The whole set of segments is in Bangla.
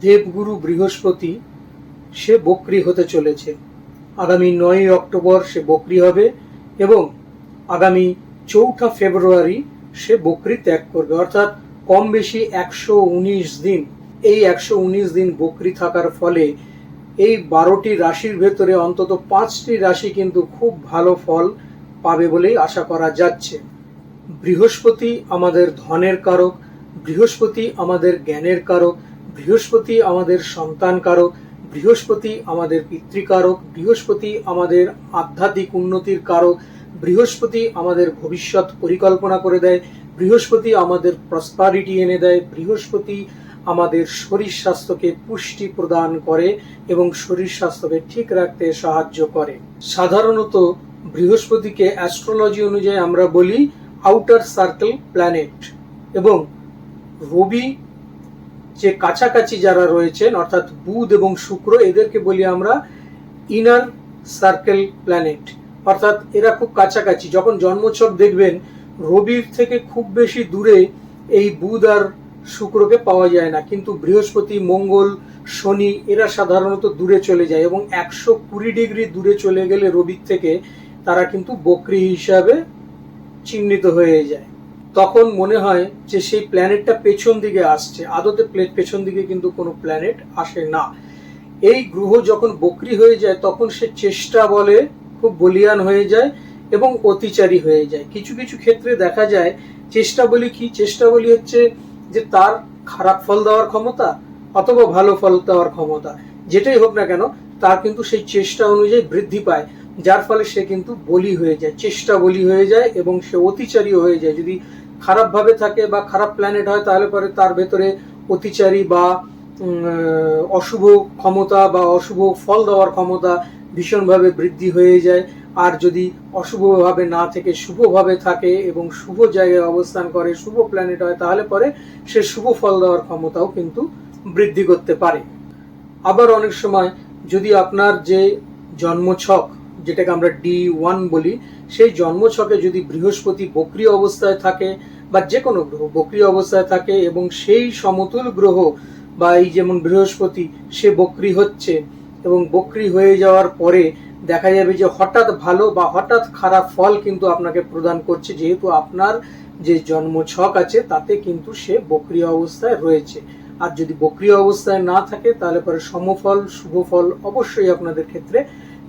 দেবগুরু বৃহস্পতি, সে বক্রি হতে চলেছে। আগামী নয়ই অক্টোবর সে বক্রি হবে এবং আগামী চৌঠা ফেব্রুয়ারি সে বকরি ত্যাগ করবে। অর্থাৎ কম বেশি একশো উনিশ দিন, এই একশো উনিশ দিন বকরি থাকার ফলে এই বারোটি রাশির ভেতরে অন্তত পাঁচটি রাশি কিন্তু খুব ভালো ফল পাবে বলেই আশা করা যাচ্ছে। বৃহস্পতি আমাদের ধনের কারক, বৃহস্পতি আমাদের জ্ঞানের কারক বৃহস্পতি আমাদের সন্তান কারক বৃহস্পতি আমাদের পিতৃকারক, বৃহস্পতি আমাদের আধ্যাত্মিক উন্নতির কারক, বৃহস্পতি আমাদের ভবিষ্যৎ পরিকল্পনা করে দেয়, বৃহস্পতি আমাদের প্রসপারিটি এনে দেয়, বৃহস্পতি আমাদের শরীর স্বাস্থ্যকে পুষ্টি প্রদান করে এবং শরীর স্বাস্থ্যকে ঠিক রাখতে সাহায্য করে। সাধারণত বৃহস্পতিকে অ্যাস্ট্রোলজি অনুযায়ী আমরা বলি আউটার সার্কেল প্ল্যানেট এবং রবি যে কাছাকাছি যারা রয়েছেন, অর্থাৎ বুধ এবং শুক্র, এদেরকে বলি আমরা ইনার সার্কেল প্ল্যানেট অর্থাৎ এরা খুব কাছাকাছি। যখন জন্মোৎসব দেখবেন, রবির থেকে খুব বেশি দূরে এই বুধ আর শুক্রকে পাওয়া যায় না। কিন্তু বৃহস্পতি, মঙ্গল, শনি, এরা সাধারণত দূরে চলে যায় এবং একশো কুড়ি ডিগ্রি দূরে চলে গেলে রবির থেকে তারা কিন্তু বকরি হিসাবে চিহ্নিত হয়ে যায়। তখন মনে হয় যে সেই প্ল্যানেটটা পেছন দিকে আসছে। আদতে প্লেট পেছন দিকে কিন্তু কোনো প্ল্যানেট আসে না। এই গ্রহ যখন বকরি হয়ে যায়, তখন সে চেষ্টা বলে খুব বলিয়ান হয়ে যায় এবং অতিচারী হয়ে যায়। কিছু কিছু ক্ষেত্রে দেখা যায়, চেষ্টা বলি কি? চেষ্টা বলি হচ্ছে যে তার খারাপ ফল দেওয়ার ক্ষমতা অথবা ভালো ফল দেওয়ার ক্ষমতা। যেটাই হোক না কেন, তার কিন্তু সেই চেষ্টা অনুযায়ী বৃদ্ধি পায়। যার ফলে সে কিন্তু বলি হয়ে যায়, চেষ্টা বলি হয়ে যায় এবং সে অতিচারী হয়ে যায়। যদি খারাপভাবে থাকে বা খারাপ প্ল্যানেট হয়, তাহলে পরে তার ভেতরে অতিচারী বা অশুভ ক্ষমতা বা অশুভ ফল দেওয়ার ক্ষমতা ভীষণভাবে বৃদ্ধি হয়ে যায়। আর যদি অশুভভাবে না থেকে, শুভভাবে থাকে এবং শুভ জায়গায় অবস্থান করে, শুভ প্ল্যানেট হয়, তাহলে পরে সে শুভ ফল দেওয়ার ক্ষমতাও কিন্তু বৃদ্ধি করতে পারে। আবার অনেক সময় যদি আপনার যে জন্মছক, যেটাকে আমরা ডি ওয়ান বলি, সেই জন্মছকে যদি বৃহস্পতি বক্রি অবস্থায় থাকে বা যে কোনো গ্রহ, বক্রি অবস্থায় থাকে এবং সেই সমতুল গ্রহ বা এই যেমন বৃহস্পতি, সে বক্রি হচ্ছে এবং বক্রি হয়ে যাওয়ার পরে দেখা যাবে যে হঠাৎ ভালো বা হঠাৎ খারাপ ফল কিন্তু আপনাকে প্রদান করছে। যেহেতু আপনার যে জন্ম ছক আছে, তাতে কিন্তু সে বক্রি অবস্থায় রয়েছে। আর যদি বক্রিয় অবস্থায় না থাকে, তাহলে পরে সমফল, শুভ ফল অবশ্যই আপনাদের ক্ষেত্রে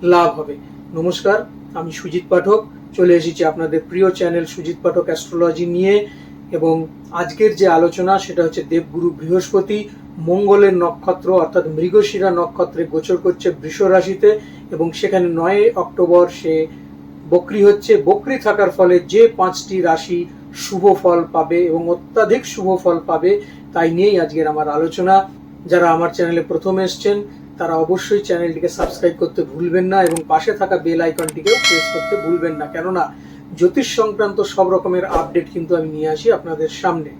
লাভ হবে। নমস্কার, আমি সুজিত পাঠক। চলে এসেছি আপনাদের প্রিয় চ্যানেল সুজিত পাঠক অ্যাস্ট্রোলজি নিয়ে। এবং আজকের যে আলোচনা, সেটা হচ্ছে দেবগুরু বৃহস্পতি, মঙ্গলের নক্ষত্র, অর্থাৎ মৃগশিরা নক্ষত্রে গোচর করছে বৃষ রাশিতে। এবং সেখানে নয় অক্টোবর সে বকরি হচ্ছে। বকরি থাকার ফলে যে পাঁচটি রাশি শুভ ফল পাবে এবং অত্যাধিক শুভ ফল পাবে, তাই নিয়েই আজকের আমার আলোচনা। যারা আমার চ্যানেলে প্রথম এসছেন তারা অবশ্যই চ্যানেলটিকে সাবস্ক্রাইব করতে ভুলবেন না এবং পাশে থাকা বেল আইকনটিকেও প্রেস করতে ভুলবেন না। কেননা, জ্যোতিষ সংক্রান্ত সব রকমের আপডেট কিন্তু আমি নিয়ে আসি আপনাদের সামনে।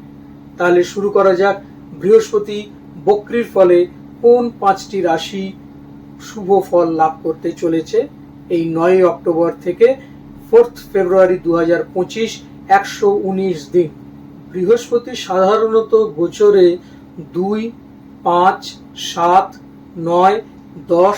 তাহলে শুরু করা যাক। বৃহস্পতি বক্রির ফলে কোন পাঁচটি রাশি শুভ ফল লাভ করতে চলেছে? এই নয় অক্টোবর থেকে ফোর্থ ফেব্রুয়ারি দু হাজার পঁচিশ, একশো উনিশ দিন। বৃহস্পতি সাধারণত গোচরে দুই, পাঁচ, সাত নয়, দশ,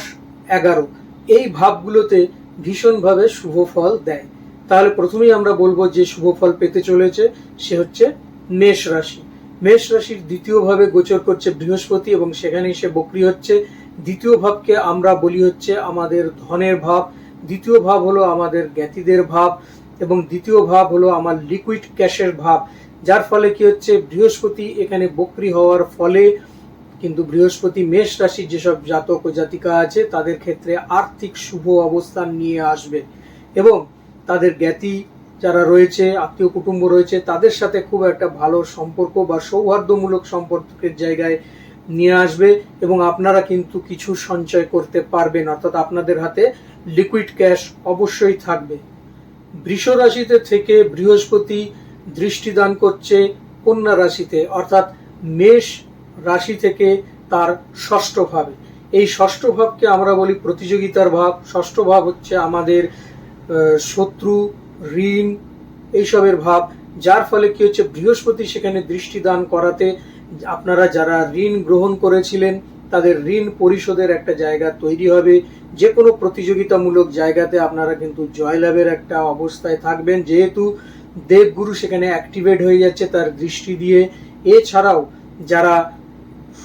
এগারো। এই ভাবগুলোতে ভীষণভাবে শুভ ফল দেয়। তাহলে প্রথমেই আমরা বলব যে শুভ ফল পেতে চলেছে সে হচ্ছে মেষ রাশি। মেষ রাশির দ্বিতীয় ভাবে গোচর করছে বৃহস্পতি এবং সেখানেই সে বক্রি হচ্ছে। দ্বিতীয় ভাবকে আমরা বলি হচ্ছে আমাদের ধনের ভাব। দ্বিতীয় ভাব হলো আমাদের জ্ঞাতিদের ভাব এবং দ্বিতীয় ভাব হলো আমার লিকুইড ক্যাশের ভাব। যার ফলে কি হচ্ছে, বৃহস্পতি এখানে বক্রি হওয়ার ফলে কিন্তু বৃহস্পতি, মেষ রাশির যেসব জাতক ও জাতিকা আছে, তাদের ক্ষেত্রে আর্থিক শুভ অবস্থান নিয়ে আসবে। এবং তাদের জ্ঞাতি যারা রয়েছে, আত্মীয় কুটুম্ব রয়েছে, তাদের সাথে খুব একটা ভালো সম্পর্ক বা সৌহার্দ্যমূলক সম্পর্কের জায়গায় নিয়ে আসবে এবং আপনারা কিন্তু কিছু সঞ্চয় করতে পারবেন। অর্থাৎ আপনাদের হাতে লিকুইড ক্যাশ অবশ্যই থাকবে। বৃষ রাশিতে থেকে বৃহস্পতি দৃষ্টিদান করছে কন্যা রাশিতে। অর্থাৎ মেষ রাশি থেকে তার ষষ্ঠ ভাবে। এই ষষ্ঠ ভাবকে আমরা বলি প্রতিযোগিতার ভাব। ষষ্ঠ ভাব হচ্ছে আমাদের শত্রু, ঋণ এইসবের ভাব। যার ফলে কি হচ্ছে? বৃহস্পতি সেখানে দৃষ্টিদান করাতে, আপনারা যারা ঋণ গ্রহণ করেছিলেন, তাদের ঋণ পরিশোধের একটা জায়গা তৈরি হবে। যে কোনো প্রতিযোগিতামূলক জায়গাতে আপনারা কিন্তু জয়লাভের একটা অবস্থায় থাকবেন। যেহেতু দেবগুরু সেখানে অ্যাক্টিভেট হয়ে যাচ্ছে তার দৃষ্টি দিয়ে। এছাড়াও যারা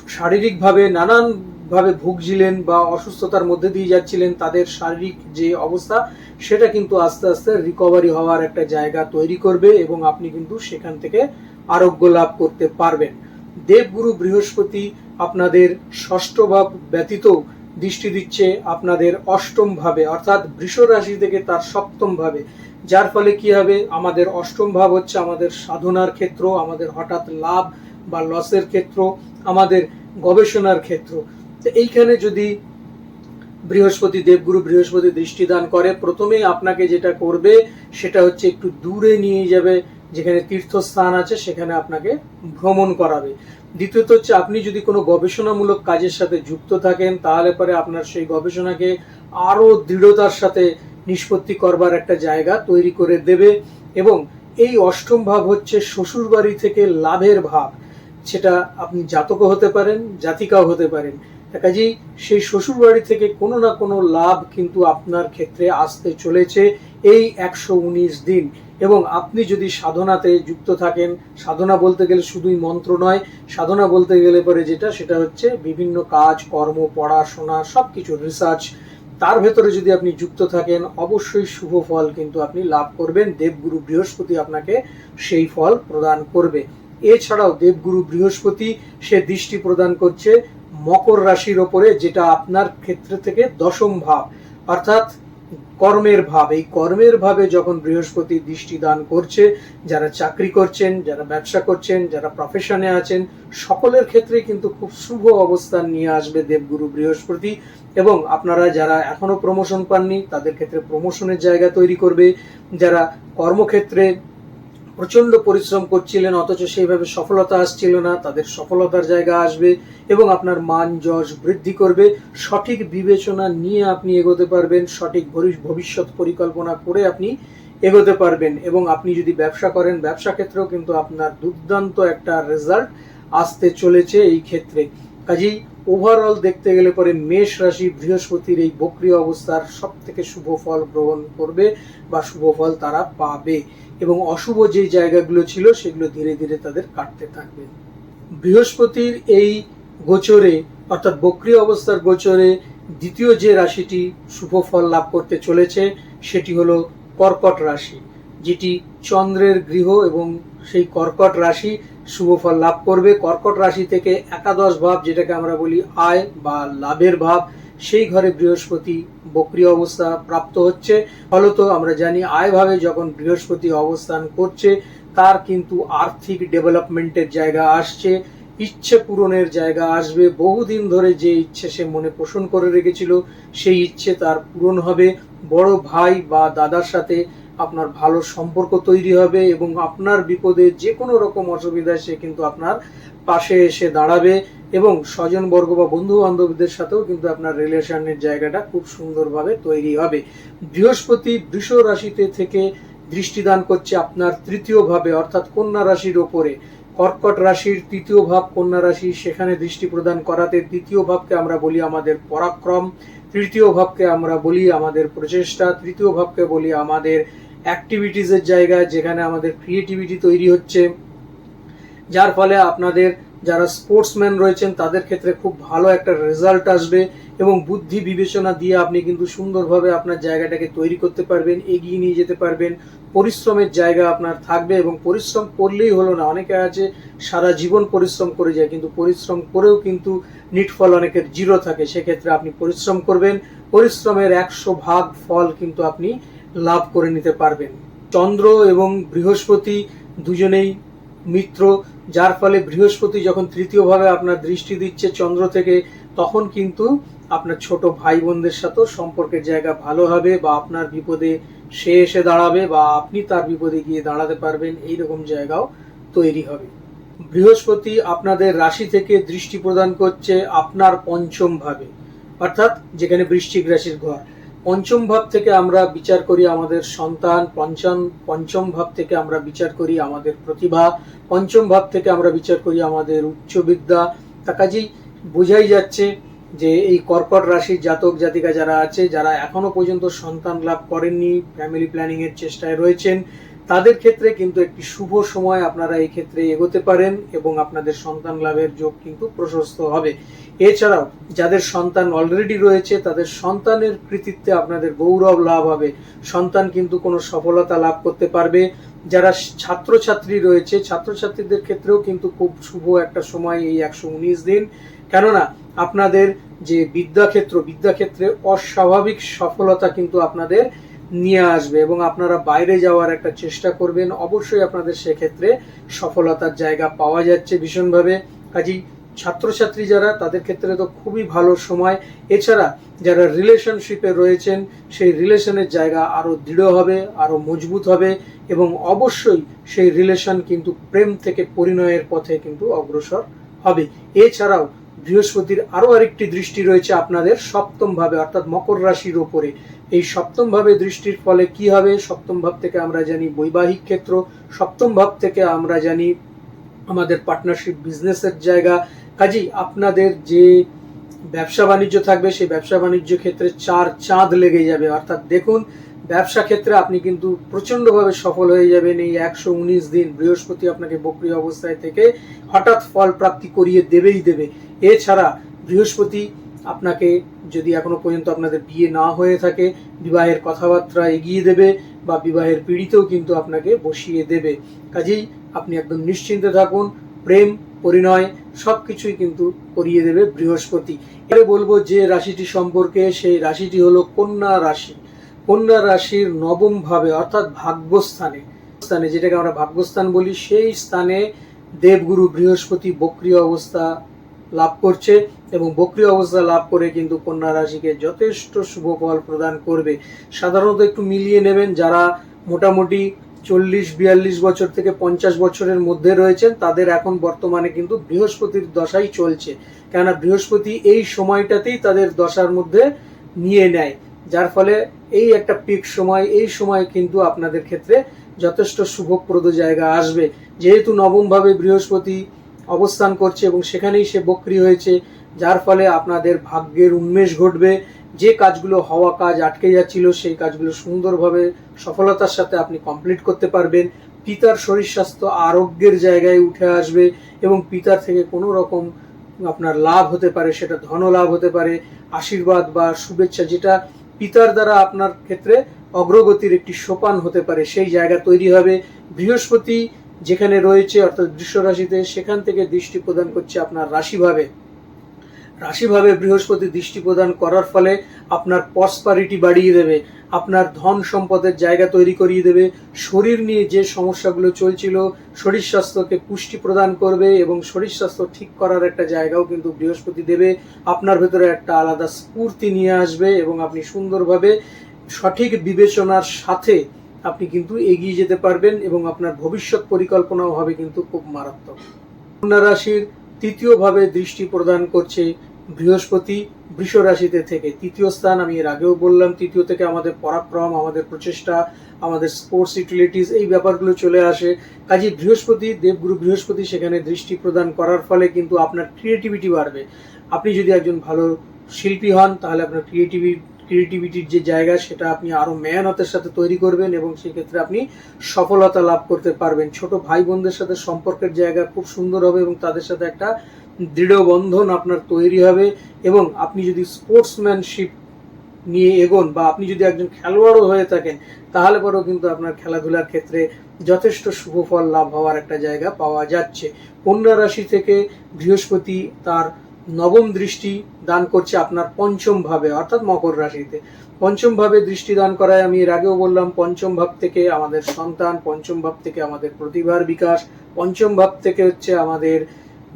শারীরিকভাবে নানানভাবে ভুগছিলেন বা অসুস্থতার মধ্যে দিয়ে যাচ্ছিলেন, তাদের শারীরিক যে অবস্থা, সেটা কিন্তু আস্তে আস্তে রিকভারি হওয়ার একটা জায়গা তৈরি করবে এবং আপনি কিন্তু সেখান থেকে আরোগ্য লাভ করতে পারবেন। দেবগুরু বৃহস্পতি আপনাদের ষষ্ঠ ভাব ব্যতীত দৃষ্টি দিচ্ছে আপনাদের অষ্টম ভাবে, অর্থাৎ বৃষ রাশি থেকে তার সপ্তম ভাবে। যার ফলে কি হবে? আমাদের অষ্টম ভাব হচ্ছে আমাদের সাধনার ক্ষেত্র, আমাদের হঠাৎ লাভ বা লসের ক্ষেত্র, আমাদের গবেষণার ক্ষেত্র। তো এইখানে যদি বৃহস্পতি দেবগুরু বৃহস্পতি দৃষ্টিদান করে, প্রথমেই আপনাকে যেটা করবে, সেটা হচ্ছে একটু দূরে নিয়ে যাবে, যেখানে তীর্থস্থান আছে, সেখানে আপনাকে ভ্রমণ করাবে। দ্বিতীয়ত হচ্ছে, আপনি যদি কোনো গবেষণামূলক কাজের সাথে যুক্ত থাকেন, তাহলে পরে আপনার সেই গবেষণাকে আরও দৃঢ়তার সাথে নিষ্পত্তি করবার একটা জায়গা তৈরি করে দেবে। এবং এই অষ্টম ভাব হচ্ছে শ্বশুর বাড়ি থেকে লাভের ভাব। সেটা আপনি জাতকও হতে পারেন, জাতিকাও হতে পারেন। কাজেই সেই শ্বশুর বাড়ি থেকে কোনো না কোনো লাভ কিন্তু আপনার ক্ষেত্রে আসতে চলেছে এই একশো উনিশ দিন। এবং আপনি যদি সাধনাতে যুক্ত থাকেন, সাধনা বলতে গেলে শুধুই মন্ত্র নয়, সাধনা বলতে গেলে পরে যেটা, সেটা হচ্ছে বিভিন্ন কাজ, কর্ম, পড়াশোনা সব কিছু রিসার্চ তার ভেতরে যদি আপনি যুক্ত থাকেন, অবশ্যই শুভ ফল কিন্তু আপনি লাভ করবেন। দেবগুরু বৃহস্পতি আপনাকে সেই ফল প্রদান করবে। এছাড়াও দেবগুরু বৃহস্পতি সে দৃষ্টি প্রদান করছে মকর রাশির ওপরে, যেটা আপনার ক্ষেত্র থেকে দশম ভাব, অর্থাৎ কর্মের ভাব। এই কর্মের ভাবে যখন বৃহস্পতি দৃষ্টি দান করছে, যারা চাকরি করছেন, যারা ব্যবসা করছেন, যারা প্রফেশনে আছেন, সকলের ক্ষেত্রে কিন্তু খুব শুভ অবস্থান নিয়ে আসবে দেবগুরু বৃহস্পতি। এবং আপনারা যারা এখনও প্রমোশন পাননি, তাদের ক্ষেত্রে প্রমোশনের জায়গা তৈরি করবে। যারা কর্মক্ষেত্রে প্রচণ্ড পরিশ্রম করছিলেন, অথচ সেইভাবে সফলতা আসছিল না। তাদের সফলতার জায়গা আসবে এবং আপনার মান, যশ বৃদ্ধি করবে। সঠিক বিবেচনা নিয়ে আপনি এগোতে পারবেন, সঠিক ভবিষ্যৎ পরিকল্পনা করে আপনি এগোতে পারবেন। এবং আপনি যদি ব্যবসা করেন, ব্যবসা ক্ষেত্রেও কিন্তু আপনার দুর্দান্ত একটা রেজাল্ট আসতে চলেছে এই ক্ষেত্রে। কাজেই ওভারঅল দেখতে গেলে পরে মেষ রাশি বৃহস্পতির এই বক্রিয় অবস্থার সব থেকে শুভ ফল গ্রহণ করবে বা শুভ ফল তারা পাবে। এবং অশুভ যে জায়গাগুলো ছিল সেগুলো ধীরে ধীরে তাদের কাটতে থাকবে। বৃহস্পতির এই গোচরে, অর্থাৎ বক্রিয় অবস্থার গোচরে দ্বিতীয় যে রাশিটি শুভ ফল লাভ করতে চলেছে, সেটি হলো কর্কট রাশি, যেটি চন্দ্রের গৃহ এবং সেই কর্কট রাশি শুভ ফল লাভ করবে। কর্কট রাশি থেকে একাদশ ভাব, যেটাকে আমরা বলি আয় বা লাভের ভাব, সেই ঘরে বৃহস্পতি বক্রিয় অবস্থা প্রাপ্ত হচ্ছে। ফলত আমরা জানি, আয় ভাবে যখন বৃহস্পতি অবস্থান করছে, তার কিন্তু আর্থিক ডেভেলপমেন্টের জায়গা আসছে, ইচ্ছে পূরণের জায়গা আসবে। বহুদিন ধরে যে ইচ্ছে সে মনে পোষণ করে রেখেছিল, সেই ইচ্ছে তার পূরণ হবে। বড় ভাই বা দাদার সাথে আপনার ভালো সম্পর্ক তৈরি হবে এবং আপনার বিপদে যে কোনো রকম অসুবিধায় সে কিন্তু আপনার পাশে এসে দাঁড়াবে এবং স্বজনবর্গ বা বন্ধু বান্ধবদের সাথেও কিন্তু আপনার রিলেশনের জায়গাটা খুব সুন্দরভাবে তৈরি হবে। বৃহস্পতি বৃষ রাশিতে থেকে দৃষ্টিদান করছে আপনার তৃতীয় ভাবে, অর্থাৎ কন্যা রাশির ওপরে। কর্কট রাশির তৃতীয় ভাব কন্যা রাশি, সেখানে দৃষ্টি প্রদান করাতে দ্বিতীয় ভাবকে আমরা বলি আমাদের পরাক্রম, তৃতীয় ভাবকে আমরা বলি আমাদের প্রচেষ্টা, তৃতীয় ভাবকে বলি আমাদের অ্যাক্টিভিটিসের জায়গা, যেখানে আমাদের ক্রিয়েটিভিটি তৈরি হচ্ছে। যার ফলে আপনাদের যারা স্পোর্টসম্যান রয়েছেন, তাদের ক্ষেত্রে খুব ভালো একটা রেজাল্ট আসবে এবং বুদ্ধি বিবেচনা দিয়ে আপনি কিন্তু সুন্দরভাবে আপনার জায়গাটাকে তৈরি করতে পারবেন, এগিয়ে নিয়ে যেতে পারবেন। পরিশ্রমের জায়গা আপনার থাকবে এবং পরিশ্রম করলেই হলো না, অনেকে আছে সারা জীবন পরিশ্রম করে যায়, কিন্তু পরিশ্রম করেও কিন্তু নিটফল অনেকের জিরো থাকে। সেক্ষেত্রে আপনি পরিশ্রম করবেন, পরিশ্রমের একশো ভাগ ফল কিন্তু আপনি লাভ করে নিতে পারবেন। চন্দ্র এবং বৃহস্পতি দুজনেই মিত্র, যার ফলে বৃহস্পতি যখন তৃতীয়ভাবে আপনার দৃষ্টি দিচ্ছে চন্দ্র থেকে, তখন কিন্তু আপনার ছোট ভাই বোনদের সাথেও সম্পর্কের জায়গা ভালো হবে বা আপনার বিপদে সে এসে দাঁড়াবে বা আপনি তার বিপদে গিয়ে দাঁড়াতে পারবেন এই রকম জায়গাও তৈরি হবে। বৃহস্পতি আপনাদের রাশি থেকে দৃষ্টি প্রদান করছে আপনার পঞ্চম ভাবে অর্থাৎ যেখানে বৃশ্চিক রাশির ঘর। পঞ্চম ভাব থেকে আমরা বিচার করি আমাদের সন্তান, পঞ্চম পঞ্চম ভাব থেকে আমরা বিচার করি আমাদের প্রতিভা, পঞ্চম ভাব থেকে আমরা বিচার করি আমাদের উচ্চ বিদ্যা তা কাজেই বোঝাই যাচ্ছে যে এই কর্কট রাশির জাতক, জাতিকা যারা আছে, যারা এখনও পর্যন্ত সন্তান লাভ করেননি ফ্যামিলি প্ল্যানিং এর চেষ্টায় রয়েছেন তাদের ক্ষেত্রে কিন্তু একটি শুভ সময় আপনারা এই ক্ষেত্রে এগোতে পারেন এবং আপনাদের সন্তান লাভের যোগ কিন্তু প্রশস্ত হবে। এছাড়াও, যাদের সন্তান অলরেডি রয়েছে, তাদের সন্তানের কৃতিত্বে আপনাদের গৌরব লাভ হবে। সন্তান কিন্তু কোনো সফলতা লাভ করতে পারবে। যারা ছাত্রছাত্রী রয়েছে, ছাত্রছাত্রীদের ক্ষেত্রেও কিন্তু খুব শুভ একটা সময় এই একশো উনিশ দিন। কেননা, আপনাদের যে বিদ্যাক্ষেত্র, বিদ্যাক্ষেত্রে অস্বাভাবিক সফলতা কিন্তু আপনাদের নিয়ে আসবে এবং আপনারা বাইরে যাওয়ার একটা চেষ্টা করবেন। অবশ্যই আপনাদের সেক্ষেত্রে সফলতার জায়গা পাওয়া যাচ্ছে ভীষণভাবে। কাজেই ছাত্রছাত্রী যারা, তাদের ক্ষেত্রে তো খুবই ভালো সময়। এছাড়া যারা রিলেশনশিপে রয়েছেন, সেই রিলেশনের জায়গা আরও দৃঢ় হবে, আরও মজবুত হবে এবং অবশ্যই সেই রিলেশন কিন্তু প্রেম থেকে পরিণয়ের পথে কিন্তু অগ্রসর হবে। এছাড়াও বৃহস্পতির আরও আরেকটি দৃষ্টি রয়েছে আপনাদের সপ্তম ভাবে অর্থাৎ মকর রাশির ওপরে। এই সপ্তম ভাবে দৃষ্টির ফলে কি হবে? সপ্তম ভাব থেকে আমরা জানি বৈবাহিক ক্ষেত্র সপ্তম ভাব থেকে আমরা জানি আমাদের পার্টনারশিপ বিজনেসের জায়গা। কাজেই আপনাদের যে ব্যবসা বাণিজ্য থাকবে, সেই ব্যবসা বাণিজ্য ক্ষেত্রে চার চাঁদ লেগে যাবে। অর্থাৎ দেখুন ব্যবসা ক্ষেত্রে আপনি কিন্তু প্রচন্ডভাবে সফল হয়ে যাবেন এই একশো উনিশ দিন বৃহস্পতি আপনাকে বক্রি অবস্থায় থেকে হঠাৎ ফল প্রাপ্তি করিয়ে দেবেই দেবে। এছাড়া বৃহস্পতি আপনাকে যদি এখনও পর্যন্ত আপনাদের বিয়ে না হয়ে থাকে, বিবাহের কথাবার্তা এগিয়ে দেবে বা বিবাহের পিড়িতেও কিন্তু আপনাকে বসিয়ে দেবে। কাজেই আপনি একদম নিশ্চিন্তে থাকুন, প্রেম, পরিণয় সব কিছুই কিন্তু করিয়ে দেবে বৃহস্পতি। এবারে বলব যে রাশিটি সম্পর্কে সেই রাশিটি হলো কন্যা রাশি। কন্যা রাশির নবম ভাবে অর্থাৎ ভাগ্যস্থানে, স্থানে, যেটাকে আমরা ভাগ্যস্থান বলি, সেই স্থানে দেবগুরু বৃহস্পতি বক্রিয় অবস্থা লাভ করছে এবং বক্রিয় অবস্থা লাভ করে কিন্তু কন্যা রাশিকে যথেষ্ট শুভ ফল প্রদান করবে। সাধারণত একটু মিলিয়ে নেবেন, যারা মোটামুটি চল্লিশ, বিয়াল্লিশ বছর থেকে পঞ্চাশ বছরের মধ্যে রয়েছেন, তাদের এখন বর্তমানে কিন্তু বৃহস্পতির দশাই চলছে। কেননা বৃহস্পতি এই সময়টাতেই তাদের দশার মধ্যে নিয়ে নেয়। যার ফলে এই একটা পিক সময়, এই সময় কিন্তু আপনাদের ক্ষেত্রে যথেষ্ট শুভপ্রদ জায়গা আসবে। যেহেতু নবমভাবে বৃহস্পতি অবস্থান করছে এবং সেখানেই সে বক্রি হয়েছে, যার ফলে আপনাদের ভাগ্যের উন্মেষ ঘটবে। যে কাজগুলো হওয়া কাজ আটকে যাচ্ছিল, সেই কাজগুলো সুন্দরভাবে সফলতার সাথে আপনি কমপ্লিট করতে পারবেন। পিতার শরীর স্বাস্থ্য আরোগ্যের জায়গায় উঠে আসবে এবং পিতার থেকে কোনো রকম আপনার লাভ হতে পারে, সেটা ধন লাভ হতে পারে। আশীর্বাদ বা শুভেচ্ছা, যেটা পিতার দ্বারা আপনার ক্ষেত্রে অগ্রগতির একটি সোপান হতে পারে। সেই জায়গা তৈরি হবে। বৃহস্পতি যেখানে রয়েছে, অর্থাৎ দৃশ্য রাশিতে সেখান থেকে দৃষ্টি প্রদান করছে আপনার রাশিভাবে। রাশিভাবে বৃহস্পতি দৃষ্টি প্রদান করার ফলে আপনার পসপারিটি বাড়িয়ে দেবে, আপনার ধন সম্পদের জায়গা তৈরি করিয়ে দেবে, শরীর নিয়ে যে সমস্যাগুলো চলছিল, শরীর স্বাস্থ্যকে পুষ্টি প্রদান করবে এবং শরীর স্বাস্থ্য ঠিক করার একটা জায়গাও কিন্তু বৃহস্পতি দেবে। আপনার ভেতরে একটা আলাদা স্ফূর্তি নিয়ে আসবে এবং আপনি সুন্দরভাবে সঠিক বিবেচনার সাথে আপনি কিন্তু এগিয়ে যেতে পারবেন এবং আপনার ভবিষ্যৎ পরিকল্পনাও হবে কিন্তু খুব মারাত্মক। কন্যা রাশির তৃতীয় ভাবে দৃষ্টি প্রদান করছে বৃহস্পতি বৃষ রাশিতে থেকে। তৃতীয় স্থান, আমি এর আগেও বললাম, তৃতীয় থেকে আমাদের পরাক্রম, আমাদের প্রচেষ্টা, আমাদের স্পোর্টস ইউটিলিটিস এই ব্যাপারগুলো চলে আসে। কাজে বৃহস্পতি, দেবগুরু বৃহস্পতি সেখানে দৃষ্টি প্রদান করার ফলে কিন্তু আপনার ক্রিয়েটিভিটি বাড়বে। আপনি যদি একজন ভালো শিল্পী হন, তাহলে আপনার ক্রিয়েটিভি ক্রিয়েটিভিটির যে জায়গা, সেটা আপনি আরও মেহনতের সাথে তৈরি করবেন এবং সেক্ষেত্রে আপনি সফলতা লাভ করতে পারবেন। ছোট ভাই বোনদের সাথে সম্পর্কের জায়গা খুব সুন্দর হবে এবং তাদের সাথে একটা দৃঢ় বন্ধন আপনার তৈরি হবে এবং আপনি যদি স্পোর্টসম্যানশিপ নিয়ে এগোন বা আপনি যদি একজন খেলোয়াড়ও হয়ে থাকেন, তাহলে পরেও কিন্তু আপনার খেলাধুলার ক্ষেত্রে যথেষ্ট শুভ ফল লাভ হওয়ার একটা জায়গা পাওয়া যাচ্ছে। কন্যা রাশি থেকে বৃহস্পতি তার নবম দৃষ্টি দান করছে আপনার পঞ্চম ভাবে, অর্থাৎ মকর রাশিতে। পঞ্চম ভাবে দৃষ্টি দান করায় আমি এর আগেও বললাম, পঞ্চম ভাব থেকে আমাদের সন্তান, পঞ্চম ভাব থেকে আমাদের প্রতিভার বিকাশ, পঞ্চম ভাব থেকে হচ্ছে আমাদের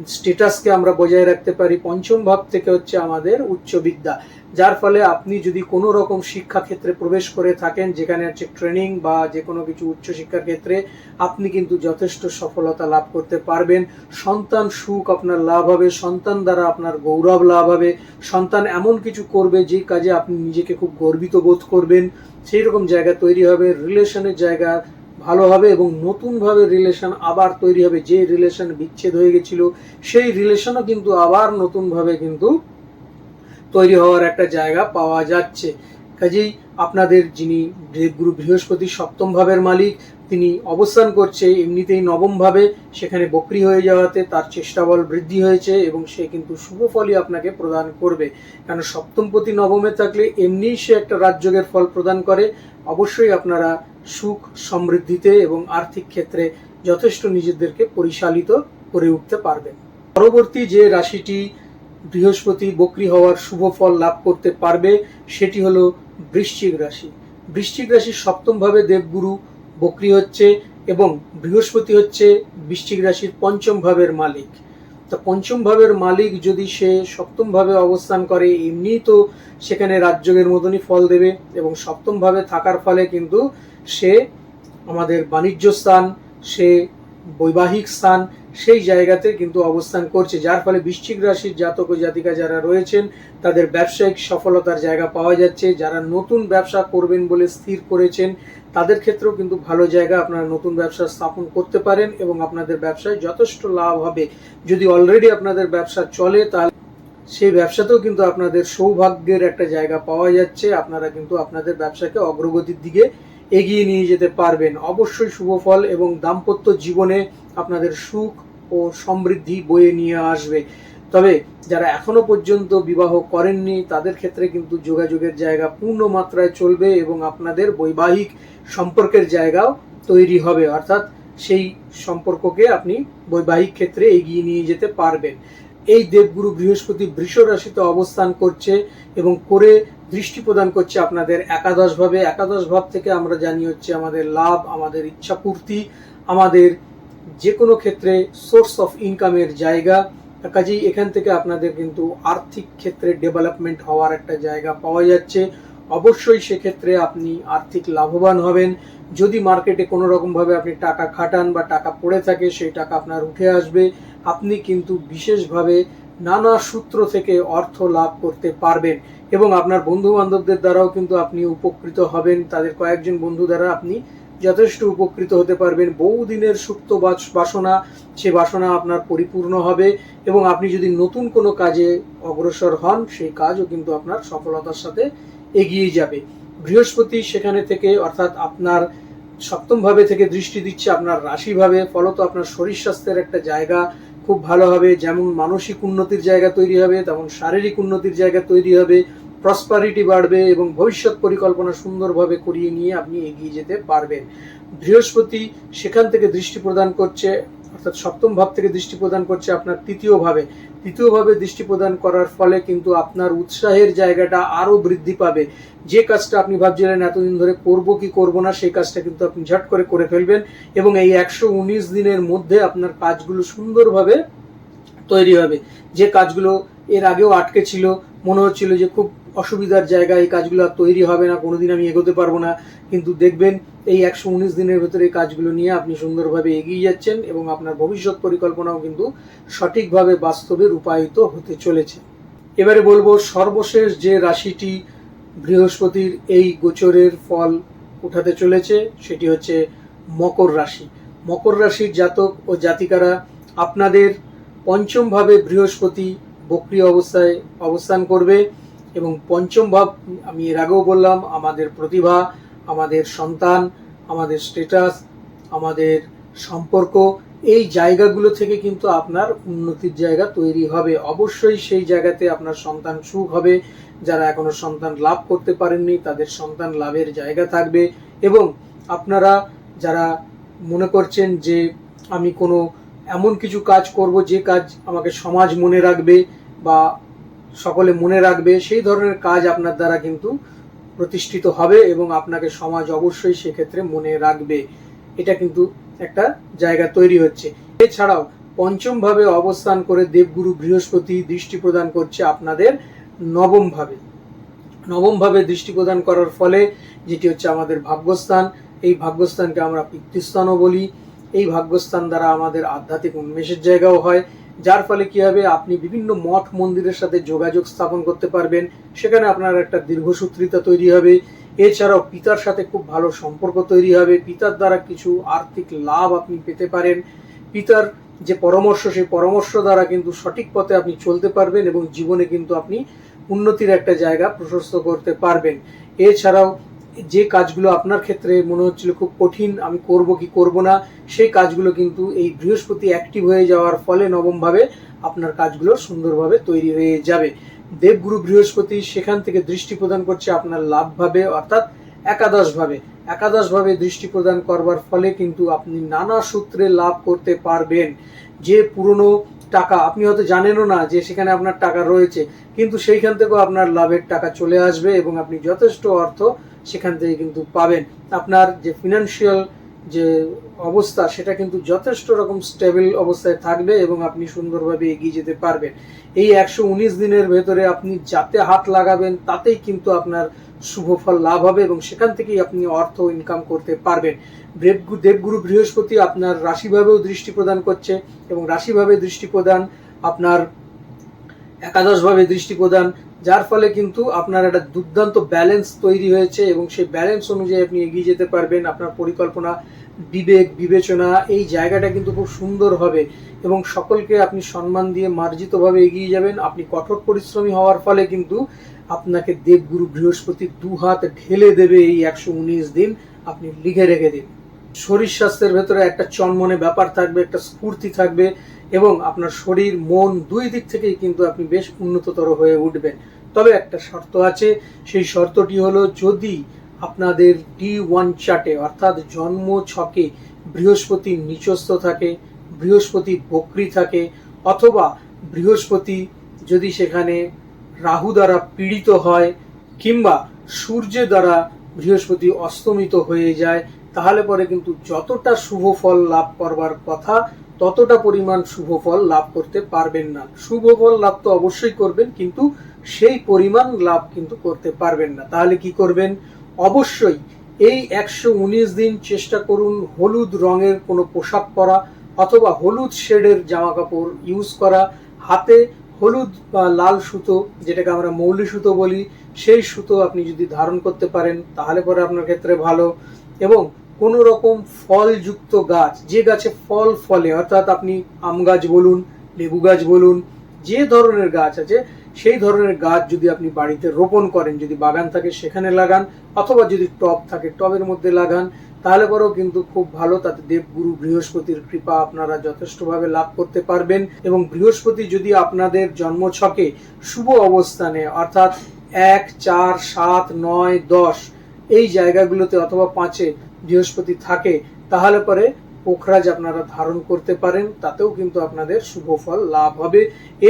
স্টেটাসকে আমরা বজায় রাখতে পারি, পঞ্চম ভাব থেকে হচ্ছে আমাদের উচ্চ বিদ্যা। যার ফলে আপনি যদি কোনো রকম শিক্ষা ক্ষেত্রে প্রবেশ করে থাকেন, যেখানে হচ্ছে ট্রেনিং বা যে কোনো কিছু উচ্চ শিক্ষার ক্ষেত্রে, আপনি কিন্তু যথেষ্ট সফলতা লাভ করতে পারবেন। সন্তান সুখ আপনার লাভ হবে, সন্তান দ্বারা আপনার গৌরব লাভ হবে। সন্তান এমন কিছু করবে, যে কাজে আপনি নিজেকে খুব গর্বিত বোধ করবেন। সেই রকম জায়গা তৈরি হবে রিলেশনের জায়গা ভালো হবে এবং নতুনভাবে রিলেশন আবার তৈরি হবে, যে রিলেশন বিচ্ছেদ হয়ে গেছিল, সেই রিলেশনও কিন্তু আবার নতুনভাবে কিন্তু তৈরি হওয়ার একটা জায়গা পাওয়া যাচ্ছে। কাজেই আপনাদের যিনি গ্রুপ বৃহস্পতি সপ্তম ভাবের মালিক তিনি অবস্থান করছে, এমনিতেই নবমভাবে সেখানে বকরি হয়ে যাওয়াতে তার চেষ্টা বল বৃদ্ধি হয়েছে এবং সে কিন্তু শুভ ফলই আপনাকে প্রদান করবে। কারণ সপ্তমপতি নবমে থাকলে এমনিই সে একটা রাজযোগের ফল প্রদান করে। অবশ্যই আপনারা সুখ, সমৃদ্ধিতে এবং আর্থিক ক্ষেত্রে যথেষ্ট নিজেদেরকে পরিচালিত করে উঠতে পারবেন। পরবর্তী যে রাশিটি বৃহস্পতি বকরি হওয়ার শুভ ফল লাভ করতে পারবে, সেটি হলো বৃশ্চিক রাশি। বৃশ্চিক রাশির সপ্তমভাবে দেবগুরু বকরি হচ্ছে এবং বৃহস্পতি হচ্ছে বৃশ্চিক রাশির পঞ্চম ভাবের মালিক। তা পঞ্চম ভাবের মালিক যদি সে সপ্তম ভাবে অবস্থান করে, এমনিই তো সেখানে রাজযোগের মতনই ফল দেবে এবং সপ্তম ভাবে থাকার ফলে কিন্তু সে আমাদের বাণিজ্য স্থান, সে বৈবাহিক স্থান, সেই জায়গাতে কিন্তু অবস্থান করছে, যার ফলে বৃশ্চিক রাশির জাতক ও জাতিকা যারা রয়েছেন, তাদের ব্যবসায়িক সফলতার জায়গা পাওয়া যাচ্ছে। যারা নতুন ব্যবসা করবেন বলে স্থির করেছেন তাদের ক্ষেত্রেও কিন্তু ভালো জায়গা আপনারা নতুন ব্যবসা স্থাপন করতে পারেন এবং আপনাদের ব্যবসায় যথেষ্ট লাভ হবে। যদি অলরেডি আপনাদের ব্যবসা চলে, তাহলে সেই ব্যবসাতেও কিন্তু আপনাদের সৌভাগ্যের একটা জায়গা পাওয়া যাচ্ছে। আপনারা কিন্তু আপনাদের ব্যবসাকে অগ্রগতির দিকে এগিয়ে নিয়ে যেতে পারবেন। অবশ্যই শুভ ফল এবং দাম্পত্য জীবনে আপনাদের সুখ ও সমৃদ্ধি বয়ে নিয়ে আসবে। তবে যারা এখনও পর্যন্ত বিবাহ করেননি, তাদের ক্ষেত্রে কিন্তু যোগাযোগের জায়গা পূর্ণ মাত্রায় চলবে এবং আপনাদের বৈবাহিক সম্পর্কের জায়গাও তৈরি হবে। অর্থাৎ সেই সম্পর্ককে আপনি বৈবাহিক ক্ষেত্রে এগিয়ে নিয়ে যেতে পারবেন। এই দেবগুরু বৃহস্পতি বৃষ রাশিতে অবস্থান করছে এবং করে দৃষ্টি প্রদান করছে আপনাদের একাদশ ভাবে একাদশ ভাব থেকে আমরা জানি হচ্ছে আমাদের লাভ, আমাদের ইচ্ছা পূর্তি আমাদের যে কোনো ক্ষেত্রে সোর্স অফ ইনকামের জায়গা। কাজেই এখান থেকে আপনাদের কিন্তু আর্থিক ক্ষেত্রে ডেভেলপমেন্ট হওয়ার একটা জায়গা পাওয়া যাচ্ছে। অবশ্যই সেক্ষেত্রে আপনি আর্থিক লাভবান হবেন। যদি মার্কেটে কোনো রকমভাবে আপনি টাকা খাটান বা টাকা পড়ে থাকে, সেই টাকা আপনার উঠে আসবে। আপনি কিন্তু বিশেষভাবে নানা সূত্র থেকে অর্থ লাভ করতে পারবেন এবং আপনার বন্ধু বান্ধবদের দ্বারাও কিন্তু আপনি উপকৃত হবেন। তাদের কয়েকজন বন্ধু দ্বারা আপনি যথেষ্ট উপকৃত হতে পারবেন। বহুদিনের সুপ্ত বাসনা, সে বাসনা আপনার পরিপূর্ণ হবে এবং আপনি যদি নতুন কোনো কাজে অগ্রসর হন, সেই কাজও কিন্তু আপনার সফলতার সাথে এগিয়ে যাবে। বৃহস্পতি সেখানে থেকে, অর্থাৎ আপনার সপ্তম ভাবে থেকে দৃষ্টি দিচ্ছে আপনার রাশি ভাবে ফলত আপনার শরীর স্বাস্থ্যের একটা জায়গা খুব ভালো হবে। যেমন মানসিক উন্নতির জায়গা তৈরি হবে, তেমন শারীরিক উন্নতির জায়গা তৈরি হবে। প্রসপারিটি বাড়বে এবং ভবিষ্যৎ পরিকল্পনা সুন্দরভাবে করিয়ে নিয়ে আপনি এগিয়ে যেতে পারবেন। বৃহস্পতি সেখান থেকে দৃষ্টি প্রদান করছে, অর্থাৎ সপ্তম ভাব থেকে দৃষ্টি প্রদান করছে আপনার তৃতীয় ভাবে। তৃতীয় ভাবে দৃষ্টি প্রদান করার ফলে কিন্তু আপনার উৎসাহের জায়গাটা আরও বৃদ্ধি পাবে। যে কাজটা আপনি ভাবছিলেন এতদিন ধরে করব কি করব না, সেই কাজটা কিন্তু আপনি ঝট করে করে ফেলবেন এবং এই একশো উনিশ দিনের মধ্যে আপনার কাজগুলো সুন্দরভাবে তৈরি হবে। যে কাজগুলো এর আগেও আটকে ছিল, মনে হচ্ছিল যে খুব অসুবিধার জায়গা এই কাজগুলো আর তৈরি হবে না, কোনোদিন আমি এগোতে পারব না। কিন্তু দেখবেন, এই একশো উনিশ দিনের ভেতরে এই কাজগুলো নিয়ে আপনি সুন্দরভাবে এগিয়ে যাচ্ছেন এবং আপনার ভবিষ্যৎ পরিকল্পনাও কিন্তু সঠিকভাবে বাস্তবে রূপায়িত হতে চলেছে। এবারে বলব, সর্বশেষ যে রাশিটি বৃহস্পতির এই গোচরের ফল উঠাতে চলেছে, সেটি হচ্ছে মকর রাশি। মকর রাশির জাতক ও জাতিকারা আপনাদের পঞ্চমভাবে বৃহস্পতি বক্রিয় অবস্থায় অবস্থান করবে। এবং পঞ্চম ভাব আমি এর আগেও বললাম, আমাদের প্রতিভা, আমাদের সন্তান, আমাদের স্টেটাস আমাদের সম্পর্ক, এই জায়গাগুলো থেকে কিন্তু আপনার উন্নতির জায়গা তৈরি হবে। অবশ্যই সেই জায়গাতে আপনার সন্তান সুখ হবে। যারা এখনও সন্তান লাভ করতে পারেননি, তাদের সন্তান লাভের জায়গা থাকবে। এবং আপনারা যারা মনে করছেন যে আমি কোনো এমন কিছু কাজ করব, যে কাজ আমাকে সমাজ মনে রাখবে বা সকলে মনে রাখবে, সেই ধরনের কাজ আপনার দ্বারা কিন্তু প্রতিষ্ঠিত হবে এবং আপনাকে সমাজ অবশ্যই সেক্ষেত্রে মনে রাখবে। এটা কিন্তু একটা জায়গা তৈরি হচ্ছে। এছাড়াও পঞ্চম ভাবে অবস্থান করে দেবগুরু বৃহস্পতি দৃষ্টি প্রদান করছে আপনাদের নবম ভাবে নবম ভাবে দৃষ্টি প্রদান করার ফলে যেটি হচ্ছে আমাদের ভাগ্যস্থান, এই ভাগ্যস্থানকে আমরা পিতৃস্থানও বলি। এই ভাগ্যস্থান দ্বারা আমাদের আধ্যাত্মিক উন্মেষের জায়গাও হয়। যার ফলে কি হবে, আপনি বিভিন্ন মঠ মন্দিরের সাথে যোগাযোগ স্থাপন করতে পারবেন। সেখানে আপনার একটা দীর্ঘসূত্রিতা তৈরি হবে। এছাড়াও পিতার সাথে খুব ভালো সম্পর্ক তৈরি হবে। পিতার দ্বারা কিছু আর্থিক লাভ আপনি পেতে পারেন। পিতার যে পরামর্শ, সেই পরামর্শ দ্বারা কিন্তু সঠিক পথে আপনি চলতে পারবেন এবং জীবনে কিন্তু আপনি উন্নতির একটা জায়গা প্রশস্ত করতে পারবেন। এছাড়াও যে কাজগুলো আপনার ক্ষেত্রে মনে হচ্ছিল খুব কঠিন, আমি করব কি করব না, সেই কাজগুলো কিন্তু এই বৃহস্পতি অ্যাক্টিভ হয়ে যাওয়ার ফলে নবমভাবে আপনার কাজগুলো সুন্দরভাবে তৈরি হয়ে যাবে। দেবগুরু বৃহস্পতি সেখান থেকে দৃষ্টি প্রদান করছে আপনার লাভভাবে, অর্থাৎ একাদশভাবে। একাদশভাবে দৃষ্টি প্রদান করবার ফলে কিন্তু আপনি নানা সূত্রে লাভ করতে পারবেন। যে পুরনো টাকা, আপনি হয়তো জানেনও না যে সেখানে আপনার টাকা রয়েছে, কিন্তু সেইখান থেকেও আপনার লাভের টাকা চলে আসবে এবং আপনি যথেষ্ট অর্থ সেখান থেকে কিন্তু পাবেন। আপনার যে ফিনান্সিয়াল যে অবস্থা, সেটা কিন্তু যথেষ্ট রকম স্টেবল অবস্থায় থাকবে এবং আপনি সুন্দরভাবে এগিয়ে যেতে পারবেন। এই একশো উনিশ দিনের ভেতরে আপনি যাতে হাত লাগাবেন, তাতেই কিন্তু আপনার শুভ ফল লাভ হবে এবং সেখান থেকেই আপনি অর্থ ইনকাম করতে পারবেন। দেবগু- দেবগুরু বৃহস্পতি আপনার রাশিভাবেও দৃষ্টি প্রদান করছে এবং রাশিভাবে দৃষ্টি প্রদান আপনার একাদশভাবে দৃষ্টি প্রদান যার ফলে কিন্তু আপনার একটা দুর্দান্ত ব্যালেন্স তৈরি হয়েছে এবং সেই ব্যালেন্স অনুযায়ী আপনি এগিয়ে যেতে পারবেন। আপনার পরিকল্পনা, বিবেক, বিবেচনা, এই জায়গাটা কিন্তু খুব সুন্দর হবে এবং সকলকে আপনি সম্মান দিয়ে মার্জিতভাবে এগিয়ে যাবেন। আপনি কঠোর পরিশ্রমী হওয়ার ফলে কিন্তু আপনাকে দেবগুরু বৃহস্পতি দু হাত ঢেলে দেবে এই একশো উনিশ দিন। আপনি লিখে রেখে দিন। শরীর স্বাস্থ্যের ভেতরে একটা চনমনে ব্যাপার থাকবে, একটা স্ফূর্তি থাকবে। এবং আপনার শরীর, মন দুই দিক থেকেই কিন্তু আপনি বেশ উন্নততর হয়ে উঠবেন। তবে একটা শর্ত আছে, সেই শর্তটি হলো যদি আপনাদের ডি ওয়ান চার্টে, অর্থাৎ জন্ম ছকে বৃহস্পতি নিচস্থ থাকে, বৃহস্পতি বক্রি থাকে, অথবা বৃহস্পতি যদি সেখানে রাহু দ্বারা পীড়িত হয় কিংবা সূর্য দ্বারা বৃহস্পতি অস্তমিত হয়ে যায়, তাহলে পরে কিন্তু যতটা শুভ ফল লাভ করবার কথা ততটা পরিমাণ শুভ ফল লাভ করতে পারবেন না। শুভ ফল লাভ তো অবশ্যই করবেন, কিন্তু সেই পরিমাণ লাভ কিন্তু করতে পারবেন না। তাহলে কি করবেন? অবশ্যই এই একশো উনিশ দিন চেষ্টা করুন হলুদ রঙের কোনো পোশাক পরা অথবা হলুদ শেডের জামা কাপড় ইউজ করা। হাতে হলুদ বা লাল সুতো, যেটাকে আমরা মৌলি সুতো বলি, সেই সুতো আপনি যদি ধারণ করতে পারেন, তাহলে পরে আপনার ক্ষেত্রে ভালো। এবং কোনো রকম ফলযুক্ত গাছ, যে গাছে ফল ফলে, অর্থাৎ আপনি আম গাছ বলুন, লেবু গাছ বলুন, যে ধরনের গাছ আছে, সেই ধরনের গাছ যদি আপনি বাড়িতে রোপণ করেন, যদি বাগান থাকে সেখানে লাগান, অথবা যদি টব থাকে, টবের মধ্যে লাগান, তাহলে পরেও কিন্তু খুব ভালো, তাতে দেবগুরু বৃহস্পতির কৃপা আপনারা যথেষ্টভাবে লাভ করতে পারবেন। এবং বৃহস্পতি যদি আপনাদের জন্মছকে শুভ অবস্থানে, অর্থাৎ এক, চার, সাত, নয়, দশ, এই জায়গাগুলোতে অথবা পাঁচে বৃহস্পতি থাকে, তাহলে পরে পোখরাজ আপনারা ধারণ করতে পারেন, তাতেও কিন্তু আপনাদের শুভ ফল লাভ হবে।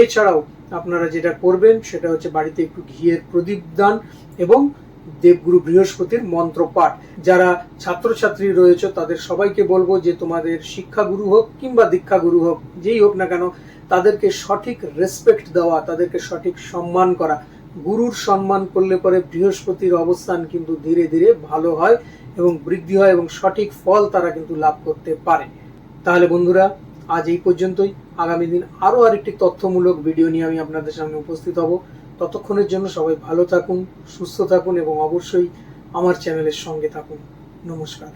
এছাড়াও আপনারা যেটা করবেন, সেটা হচ্ছে বাড়িতে একটু ঘিয়ের প্রদীপ দান এবং দেবগুরু বৃহস্পতির মন্ত্র পাঠ যারা ছাত্রছাত্রী রয়েছে, তাদের সবাইকে বলব যে তোমাদের শিক্ষাগুরু হোক কিংবা দীক্ষাগুরু হোক, যেই হোক না কেন, তাদেরকে সঠিক রেসপেক্ট দেওয়া, তাদেরকে সঠিক সম্মান করা। গুরুর সম্মান করলে পরে বৃহস্পতির অবস্থান কিন্তু ধীরে ধীরে ভালো হয়। এবং বৃদ্ধি হয় এবং সঠিক ফল তারা কিন্তু লাভ করতে পারে। তাহলে বন্ধুরা, আজ এই পর্যন্তই। আগামী দিন আরও আরেকটি তথ্যমূলক ভিডিও নিয়ে আমি আপনাদের সামনে উপস্থিত হব। ততক্ষণের জন্য সবাই ভালো থাকুন, সুস্থ থাকুন এবং অবশ্যই আমার চ্যানেলের সঙ্গে থাকুন। নমস্কার।